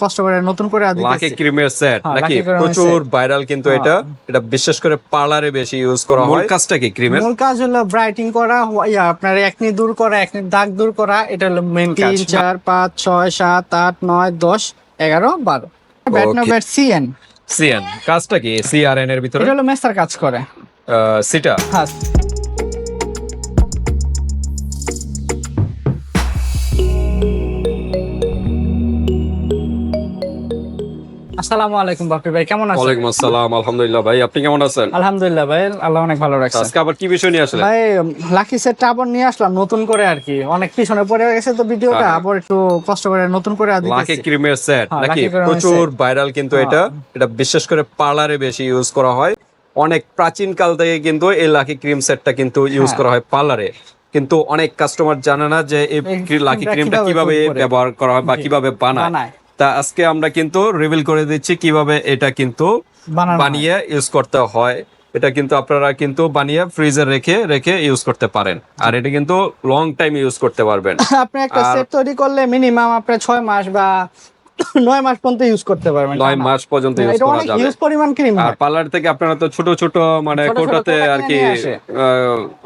কষ্ট করে নতুন করে লাকি ক্রিমের সেট নাকি প্রচুর ভাইরাল কিন্তু হ্যাঁ। এটা। এটা বিশেষ করে পার্লারে বেশি ইউজ করা হয়। কাজটা কি ক্রিমের মূল কাজ হলো ব্রাইটিং করা ইয়া আপনার একনি দূর করা একনি দাগ দূর করা এটা হলো মেন কাজ। তিন চার পাঁচ ছয় সাত আট নয় দশ এগারো বারো। Bat Okay. Bat CN CN কাজটা কি? সিআরএন এর ভিতরে? এটা হলো মেসার কাজ করে। সিটা হ্যাঁ। আসসালামু আলাইকুম বাপি ভাই কেমন আছেন? ওয়ালাইকুম আসসালাম আলহামদুলিল্লাহ ভাই আপনি কেমন আছেন? আলহামদুলিল্লাহ ভাই আল্লাহ অনেক ভালো রাখছে। আজকে আবার কি বিষয় নিয়ে আসলেন? ভাই লাকি নিয়ে আসলাম নতুন করে আর কি। অনেক পিছনে পড়ে গেছে তো ভিডিওটা হ্যাঁ। আবার একটু কষ্ট করে নতুন করে লাকি ক্রিমের সেট হ্যাঁ, নাকি প্রচুর ভাইরাল কিন্তু হ্যাঁ। এটা এটা বিশেষ করে পার্লারে বেশি ইউজ করা হয়। অনেক প্রাচীন কাল থেকে কিন্তু এই লাকি ক্রিম সেটটা কিন্তু ইউজ। করা হয় পার্লারে কিন্তু অনেক কাস্টমার জানে না যে এই লাকি ক্রিমটা কীভাবে? ব্যবহার করা হয় বা কীভাবে বানায়। তা আজকে আমরা কিন্তু রিভিল করে দিচ্ছি কীভাবে এটা কিন্তু বানিয়ে ইউজ করতে হয়। এটা কিন্তু আপনারা কিন্তু বানিয়ে ফ্রিজে রেখে রেখে ইউজ করতে পারেন। আর এটা কিন্তু লং টাইম ইউজ করতে পারবেন। আপনি একটা সেট তৈরি করলে মিনিমাম আপনার ছয় মাস বা নয় মাস পর্যন্ত ইউজ করতে পারবেন নয় মাস পর্যন্ত ইউজ করা যাবে। হিউজ পরিমাণ ক্রিম আর পার্লার থেকে আপনারা তো ছোট ছোট মানে কোটাতে আর কি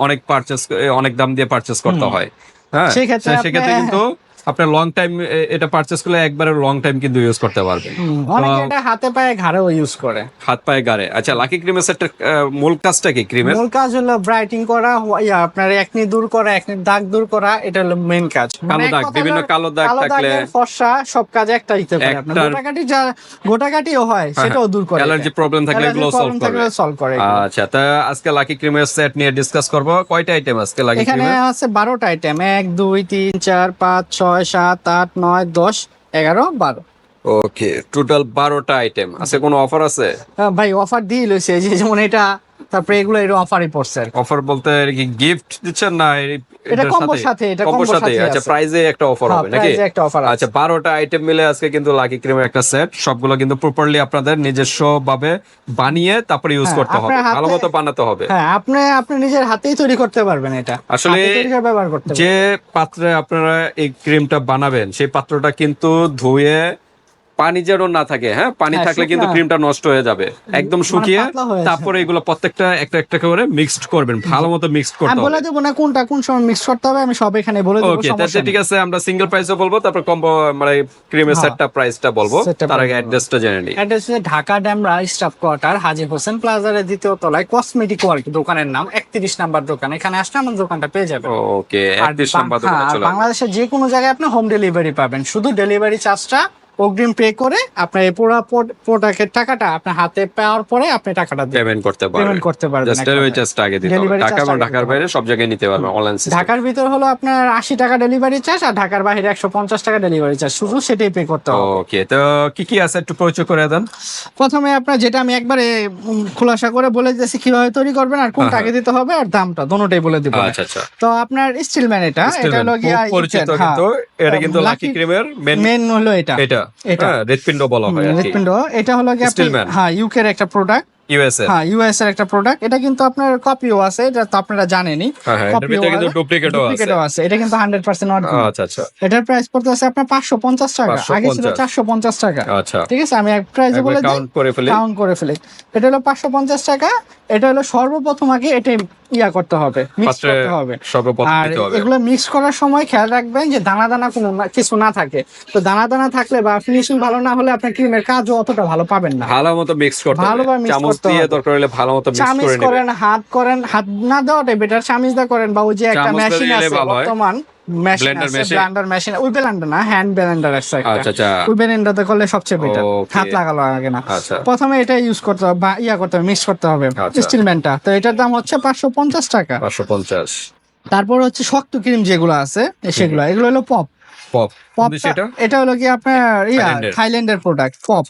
অনেক পারচেস অনেক দাম দিয়ে পারচেস করতে হয়। হ্যাঁ সেক্ষেত্রে কিন্তু আপনার লং টাইম এটা পারচেস করলে একবারে লং টাইম কিন্তু ইউজ করতে পারবেন। অনেকে এটা হাতে পায়ে ঘাড়েও ইউজ করে। হাত পায়ে গাড়ে আচ্ছা লাকি ক্রিমের সেটটা মূল কাজটা কি ক্রিমের মূল কাজ হলো ব্রাইটিং করা আপনার একনি দূর করা একনি দাগ দূর করা এটা হলো মেন কাজ। কালো মানে দাগ, বিভিন্ন কালো দাগ থাকলে- ফর্সা সব কাজে একটা দিতে পারে। আপনার গোটাকাটি যা গোটাকাটিও হয় সেটাও দূর করে অ্যালার্জি প্রবলেম থাকলে এগুলো সলভ করবে সলভ করে। আচ্ছা তা আজকে লাকি ক্রিমের সেট নিয়ে ডিসকাস করব। কয়টা আইটেম আজকে লাকি এখানে আছে বারোটা আইটেম এক দুই তিন চার পাঁচ ছয় সাত আট নয় দশ এগারো বারো। ওকে টোটাল বারোটা আইটেম আছে কোনো অফার আছে? হ্যাঁ ভাই অফার দিয়ে লইছে যে যেমন এটা তারপরে এগুলো এর অফারই পড়ছে অফার বলতে কি গিফট দিচ্ছেন না এটা combo সাথে, এটা combo সাথে? আচ্ছা প্রাইজে একটা অফার হ্যাঁ, হবে নাকি? এ একটা আছে। আচ্ছা বারোটা আইটেম মিলে আজকে কিন্তু লাকি ক্রিমের একটা সেট সবগুলো কিন্তু প্রপারলি আপনাদের নিজস্ব ভাবে বানিয়ে তারপরে ইউজ হ্যাঁ, করতে হবে। আপনার ভালো মতো বানাতে হবে। হ্যাঁ আপনি আপনি নিজের হাতেই তৈরি করতে পারবেন এটা। আসলে ব্যবহার করতে যে পাত্রে আপনারা এই ক্রিমটা বানাবেন সেই পাত্রটা কিন্তু ধুয়ে পানি যেন না থাকে হ্যাঁ? পানি হ্যাঁ, থাকলে কিন্তু ক্রিমটা নষ্ট হয়ে যাবে। একদম শুকিয়ে হয়ে। তারপরে এগুলো প্রত্যেকটা একটা একটা করে মিক্সড করবেন ভালো মতো মিক্সড করতে আমি হবে। বলে দেবো না কোনটা কোন সময় মিক্স করতে হবে আমি সব এখানে বলে দেবো ওকে তাহলে ঠিক আছে আমরা সিঙ্গেল প্রাইসও বলব তারপর কম্বো মানে ক্রিমের হ্যাঁ। সেটটা প্রাইসটা বলব তার আগে অ্যাড্রেসটা জেনে নিই। এটা হচ্ছে ঢাকা ড্যামরা স্টাফ কোয়ার্টার হাজি হোসেন প্লাজারের দ্বিতীয় তলায় কসমেটিক ওয়ার্ল্ড দোকানের নাম একত্রিশ নাম্বার দোকান। এখানে আসলে আমার দোকানটা পেয়ে যাবেন। ওকে আর একত্রিশ বাং- নাম্বার হ্যাঁ, দোকানে আর চলে বাংলাদেশের যে কোনো জায়গায় আপনি হোম ডেলিভারি পাবেন। শুধু ডেলিভারি চার্জটা অগ্রিম পে করে আপনার এই পুরো প্রোডাক্টের টাকাটা আপনার হাতে পাওয়ার পরে আপনি টাকাটা পেমেন্ট করতে পারবেন। পেমেন্ট করতে পারবেন জাস্ট ডেলিভারি। চার্জটা আগে দিতে হবে। ঢাকা এবং ঢাকার বাইরে সব জায়গায় নিতে পারবেন অনলাইন সিস্টেম ঢাকার ভিতর হলো আপনার আশি টাকা ডেলিভারি চার্জ আর ঢাকার বাইরে একশো পঞ্চাশ টাকা ডেলিভারি চার্জ শুধু সেটাই পে করতে হবে। ওকে তো কি কি আছে একটু পরিচয় করে দেন? প্রথমে আপনার যেটা আমি একবারে খোলাসা করে বলে দিয়েছি কীভাবে তৈরি করবেন আর কোনটা আগে দিতে হবে আর দামটা দোনোটাই বলে দিব। আচ্ছা আচ্ছা। তো আপনার স্টিলম্যান এটা এটা হলো খুব পরিচিত হ্যাঁ। কিন্তু এটা কিন্তু লাকি ক্রিমের মেন মেন হলো এটা। এটা। এটা। হ্যাঁ বলা হয় এটা হলো হ্যাঁ ইউকে এর একটা প্রোডাক্ট হ্যাঁ ইউএস এর একটা প্রোডাক্ট এটা কিন্তু আপনার কপিও আছে এটা তো আপনারা জানেনই। হ্যাঁ, কিন্তু আছে। আছে। এটা কিন্তু আচ্ছা আচ্ছা। এটার প্রাইস পড়তে আছে আপনার পাঁচশো পঞ্চাশ টাকা। আগে ছিল 550 চারশো পঞ্চাশ টাকা। আচ্ছা। ঠিক আছে? আমি এক প্রাইস বলে দিই। কাউন্ট করে ফেলি। কাউন্ট করে ফেলি। এটা হলো পাঁচশো পঞ্চাশ টাকা। এটা হলো সর্বপ্রথম আগে এটা ইয়া করতে হবে মিক্স করতে হবে। আর এগুলো মিক্স করার সময় খেয়াল রাখবেন যে দানা দানা কোনো না- কিছু না থাকে। তো দানা দানা থাকলে বা ফিনিশিং ভালো না হলে আপনার ক্রিমের কাজও অতটা ভালো পাবেন না। ভালো মতো মিক্স করতে হবে। ভালোভাবে মিক্স চামচ করতে দিয়ে। দরকার হলে ভালো মতো মিক্স করে নেবেন। করেন হাত করেন হাত না দেওয়াটাই বেটার চামিজ দা করেন বা ওই যে একটা মেশিন আছে ভালো মেশিন Blender ব্লেন্ডার মেশিন ওই ব্লেন্ডার না হ্যান্ড ব্লেন্ডার আছে আচ্ছা আচ্ছা। ওই ব্লেন্ডারতে করলে সবচেয়ে বেটার হাত লাগালো আগে না। আচ্ছা। প্রথমে এটা ইউজ করতে হবে বা ইয়া করতে হবে মিক্স করতে হবে। স্টিলম্যানটা তো এটার দাম হচ্ছে পাঁচশো পঞ্চাশ টাকা। পাঁচশো পঞ্চাশ। তারপর হচ্ছে শক্ত ক্রিম যেগুলো আছে সেগুলো এগুলো হলো পপ পপ পপ এটা হলো কি আপনার ইয়া থাইল্যান্ডের। Product pop.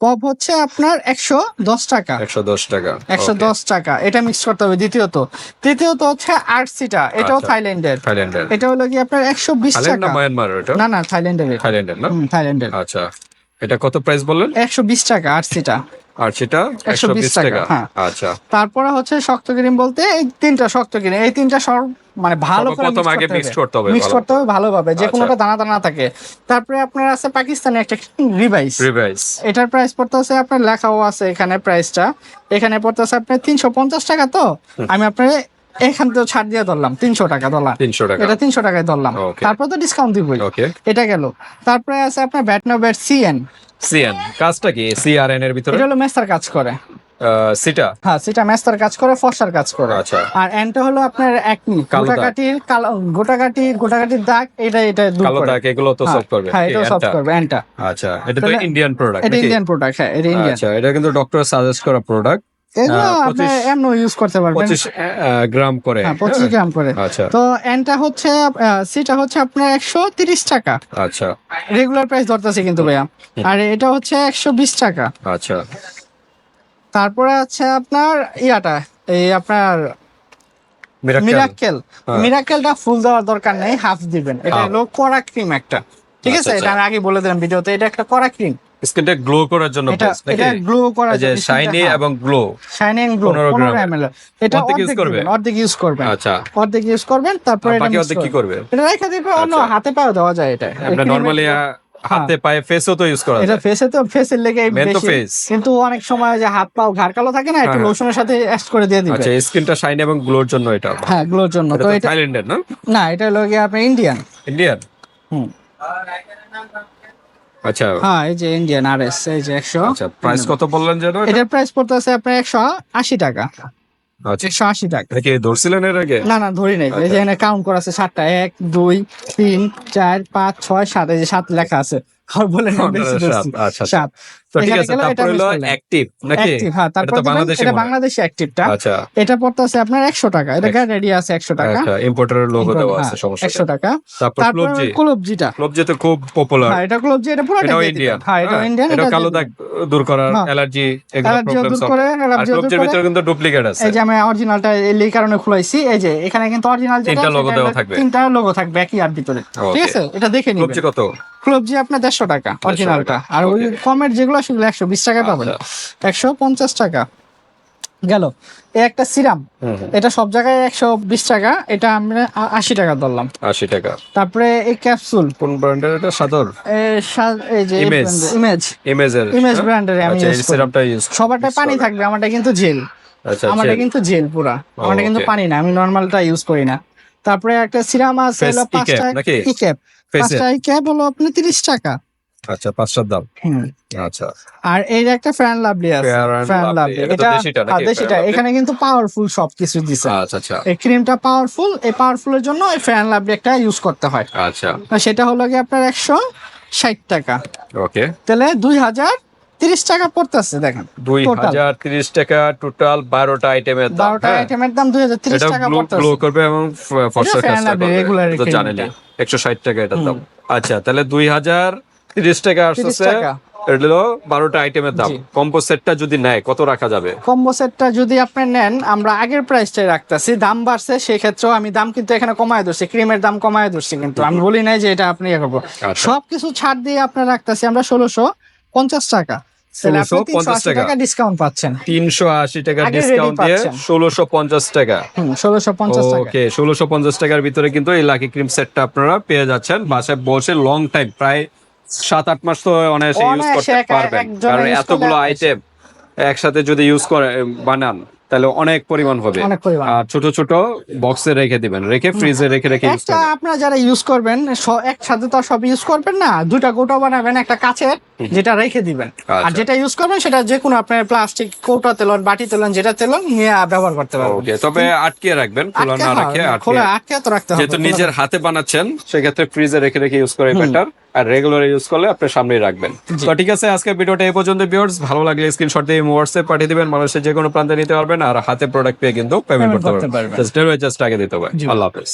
পপ হচ্ছে আপনার একশো দশ টাকা। একশো দশ টাকা একশো দশ টাকা এটা মিক্স করতে হবে দ্বিতীয়ত। তৃতীয়ত হচ্ছে আরসিটা এটাও আচ্ছা। থাইল্যান্ডের। থাইল্যান্ডের। এটা হলো কি আপনার একশো বিশ টাকা। মায়ানমার এটা? না না থাইল্যান্ডের থাইল্যান্ডের না? থাইল্যান্ডের। আচ্ছা এটা কত প্রাইস বললেন? একশো বিশ টাকা আরসিটা। আর সেটা একশো 120 বিশ টাকা, হ্যাঁ। আচ্ছা। তারপরে হচ্ছে শক্ত ক্রিম বলতে এই তিনটা শক্ত ক্রিম এই তিনটা সব মানে ভালো করে mix করতে হবে। মিক্স করতে হবে ভালোভাবে। যে আচ্ছা। কোনোটা দানা দানা থাকে। তারপরে আপনার আছে পাকিস্তানি একটা রিভাইস। রিভাইস। এটার প্রাইস পড়তে পড়তেছে আপনার লেখাও আছে এখানে প্রাইসটা এখানে পড়তেছে আপনার তিনশো পঞ্চাশ টাকা তো। আমি আপনার এখান থেকে ছাড় দিয়ে ধরলাম তিনশো টাকা ধরলাম তিনশো টাকা। এটা তিনশো টাকায় ধরলাম। তারপর তো ডিসকাউন্ট দিবই। ওকে এটা গেল। তারপরে আছে আপনার ব্যাটনোভেট সিএন সিএন কাজটা কি? সিআরএন এর ভিতরে? এটা হলো মেস্তার কাজ করে। সিটা হ্যাঁ সেটা মেস্তার কাজ করে ফর্সার কাজ করে। আচ্ছা। আর এনটা হলো আপনার একনি। গোটাকাটির কালো গোটাকাটি গোটাকাটির দাগ এটা এটা দূর কালো দাগ এগুলো তো হ্যাঁ, সলভ করবে। হ্যাঁ কি, এটাও সলভ এটা? করবে এনটা আচ্ছা এটা তো ইন্ডিয়ান প্রোডাক্ট এটা ইন্ডিয়ান প্রোডাক্ট হ্যাঁ এটা ইন্ডিয়ান আচ্ছা এটা কিন্তু ডক্টর সাজেস্ট করা প্রোডাক্ট এগুলো আহ, আপনি 25 এমন ইউজ করতে পারবেন। গ্রাম করে। হ্যাঁ পঁচিশ গ্রাম করে। আচ্ছা। তো এনটা হচ্ছে সেটা হচ্ছে আপনার একশো তিরিশ টাকা। আচ্ছা। রেগুলার প্রাইস ধরতেছে কিন্তু ভাইয়া। আর এটা হচ্ছে একশো বিশ টাকা। আচ্ছা। তারপরে আছে আপনার ইয়াটা এই আপনার মিরাক্কেল মিরাক্কেল হ্যাঁ। মিরাক্কেলটা ফুল দেওয়ার দরকার নেই হাফ দিবেন। এটা হলো কড়া ক্রিম একটা। ঠিক আছে? এটা আমি আগে বলে দিলাম ভিডিওতে এটা একটা কড়া ক্রিম স্কিনটা গ্লো করার জন্য এটা গ্লো করার এই যে শাইনি এবং glow shining glow 15 15 gram. ml এটা অর্ধেক use অর্ধেক করবে? দিবেন, অর্ধেক ইউজ করবেন আচ্ছা। অর্ধেক ইউজ করবেন তারপরে এটা বাকি অর্ধেক কি করবে? এটা রেখে দিবে অন্য আচ্ছা। হাতে পাও দেওয়া যায় এটা। আমরা নরমালি হাতে পায়ে ফেসও তো ইউজ করা এটা ফেসে তো ফেসের লেগে বেশি। কিন্তু অনেক সময় যে হাত পাও ঘাড় কালো থাকে না একটু হ্যাঁ। লোশনের সাথে অ্যাড করে দিয়ে দিবে। আচ্ছা স্কিনটা শাইনি এবং গ্লোর জন্য এটা। হ্যাঁ গ্লোর জন্য। এটা তো এটা থাইল্যান্ডের না? না এটা হলো গিয়ে আপনার ইন্ডিয়ান ইন্ডিয়ান হুম। আচ্ছা। হ্যাঁ এই যে ইন্ডিয়ান আর এস এই যে একশো। আচ্ছা প্রাইস কত বললেন যেন এটার প্রাইস পড়তেছে আপনার একশো আশি টাকা। আচ্ছা। একশো আশি টাকা। কি ধরছিলেন এর আগে? না না ধরি নাই। এই যে এখানে কাউন্ট করা আছে সাতটা এক দুই তিন চার পাঁচ ছয় সাত এই যে সাত লেখা আছে। আর বলেন সাত, আচ্ছা, আচ্ছা। ঠিক আছে তারপর হলো অ্যাক্টিভ নাকি? হ্যাঁ তারপর তো দিবেন, বাংলাদেশি এটা বাংলাদেশি অ্যাক্টিভটা আচ্ছা। এটা পড়তেছে আপনার একশো টাকা এটা রেডি আছে একশো টাকা। আচ্ছা ইম্পোর্টারের লোগো দেওয়া আছে হ্যাঁ, সমস্যা একশো নেই। টাকা। তারপর তারপর ক্লোবজি ক্লোবজিটা ক্লোবজি তো খুব পপুলার হ্যাঁ এটা ক্লোবজি এটা পুরোটা এটাও দিয়ে দিবেন। ইন্ডিয়ান হ্যাঁ এটা ইন্ডিয়ান এটা কালো দাগ দূর করার হ্যাঁ। অ্যালার্জি এগুলো প্রবলেম দূর করে আর অ্যালার্জিও দূর ক্লোবজির ভিতরে কিন্তু ডুপ্লিকেট আছে। এই যে আমি অরিজিনালটা এই কারণে খুলাইছি এই যে এখানে কিন্তু অরিজিনাল যেটা তিনটা logo দেওয়া থাকবে। তিনটা লোগো থাকবে একই আর ভিতরে। ঠিক আছে? এটা দেখে নিবেন। ক্লোবজি কত? ক্লোবজি আপনার দেড়শো টাকা অরিজিনালটা আর ওই আচ্ছা। কমের যেগুলো সেগুলো একশো বিশ টাকা পাবেন। একশো পঞ্চাশ টাকা। গেল। একটা সিরাম। এটা সব জায়গায় একশো বিশ টাকা। এটা আমরা আশি টাকা ধরলাম। আশি টাকা। তারপরে এই ক্যাপসুল। কোন ব্র্যান্ডের? এটা সাদর। এই যে Image। ইমেজ। ইমেজের Image brand আমি আচ্ছা use ইউজ সবারটা পানি থাকবে আমারটা কিন্তু জেল। আচ্ছা আমারটা কিন্তু জেল পুরা। আমারটা কিন্তু পানি না আমি নর্মালটা ইউজ করি না। তারপরে একটা সিরাম আছে হলো পাঁচটা ক্যাপ। পাঁচটা ক্যাপ হলো আপনি তিরিশ টাকা। আচ্ছা পাঁচটার দাম? আচ্ছা। আর এই যে একটা ফ্যান লাভলি আছে ফ্যান লাভলি এটা দেশিটা হ্যাঁ? এখানে কিন্তু পাওয়ারফুল সবকিছু দিছে। আচ্ছা আচ্ছা। এই ক্রিমটা পাওয়ারফুল এই পাওয়ারফুলের জন্য এই ফ্যান লাভলি একটা ইউজ করতে হয়। আচ্ছা। সেটা হলো কি আপনার একশো ষাট টাকা। ওকে। তাহলে দুই হাজার তিরিশ টাকা পড়তেছে দেখেন। দুই। হাজার তিরিশ টাকা টোটাল বারোটা আইটেমের দাম বারোটা হ্যাঁ? আইটেমের দাম দুই হাজার তিরিশ এটা টাকা গ্লো করবে এবং ফর্সা কাজটা করবে। একশো ষাট টাকা এটার দাম। আচ্ছা তাহলে দুই হাজার তিরিশ টাকা আসছে টাকা। এটা হলো বারোটা আইটেমের দাম। জি। কম্পো সেটটা যদি নেয় কত রাখা যাবে? কম্বো সেটটা যদি আপনি নেন আমরা আগের প্রাইসটাই রাখতেছি। দাম বাড়ছে সেই ক্ষেত্রেও আমি দাম কিন্তু এখানে কমায় ধরছি। ক্রিমের দাম কমায় ধরছি কিন্তু। আমি বলি নাই যে এটা আপনি ইয়ে করব। আচ্ছা। সবকিছু ছাড় দিয়ে আপনার রাখতেছি আমরা ষোলোশো পঞ্চাশ টাকা। তাহলে 1650 টাকা। ডিসকাউন্ট পাচ্ছেন। তিনশো আশি টাকা ডিসকাউন্ট দিয়ে ষোলোশো পঞ্চাশ টাকা। ষোলোশো পঞ্চাশ টাকা। ওকে ষোলোশো পঞ্চাশ টাকার ভিতরে কিন্তু এই লাকি ক্রিম সেটটা আপনারা পেয়ে যাচ্ছেন। বাসায় বসে লং টাইম প্রায় সাত আট মাস তো অনায়াসে ইউজ করতে পারবেন। কারণ এতগুলো আইটেম একসাথে যদি ইউজ করে বানান তাহলে অনেক পরিমাণ হবে। আর ছোট ছোট বক্সে রেখে দিবেন। রেখে ফ্রিজে রেখে রেখে ইউজ একটা করবেন। আপনারা যারা ইউজ করবেন একসাথে তো সব ইউজ করবেন না দুইটা গোটা বানাবেন একটা কাছের যেটা রেখে দিবেন। আর আচ্ছা। যেটা ইউজ করবেন সেটা যে কোনো আপনার প্লাস্টিক কৌটা তেলন বাটি তেলন যেটা তেলন নিয়ে ব্যবহার করতে পারবেন। তবে আটকে রাখবেন খোলা না রাখে খোলা আটকে। আটকে তো রাখতে হবে যেহেতু নিজের হাতে বানাচ্ছেন সেক্ষেত্রে ফ্রিজে রেখে রেখে ইউজ করে বেটার আর রেগুলার ইউজ করলে আপনি সামনেই রাখবেন। তো ঠিক আছে আজকে ভিডিওটা এই পর্যন্ত ভিউয়ার্স ভালো লাগলে স্ক্রিনশট দিয়ে হোয়াটসঅ্যাপ পাঠিয়ে দিবেন মানুষের যে কোনো প্রান্তে নিতে পারবেন আর হাতে প্রোডাক্ট পেয়ে কিন্তু পেমেন্ট করতে পারবেন। জাস্ট আগে দিতে হবে আল্লাহ হাফেজ।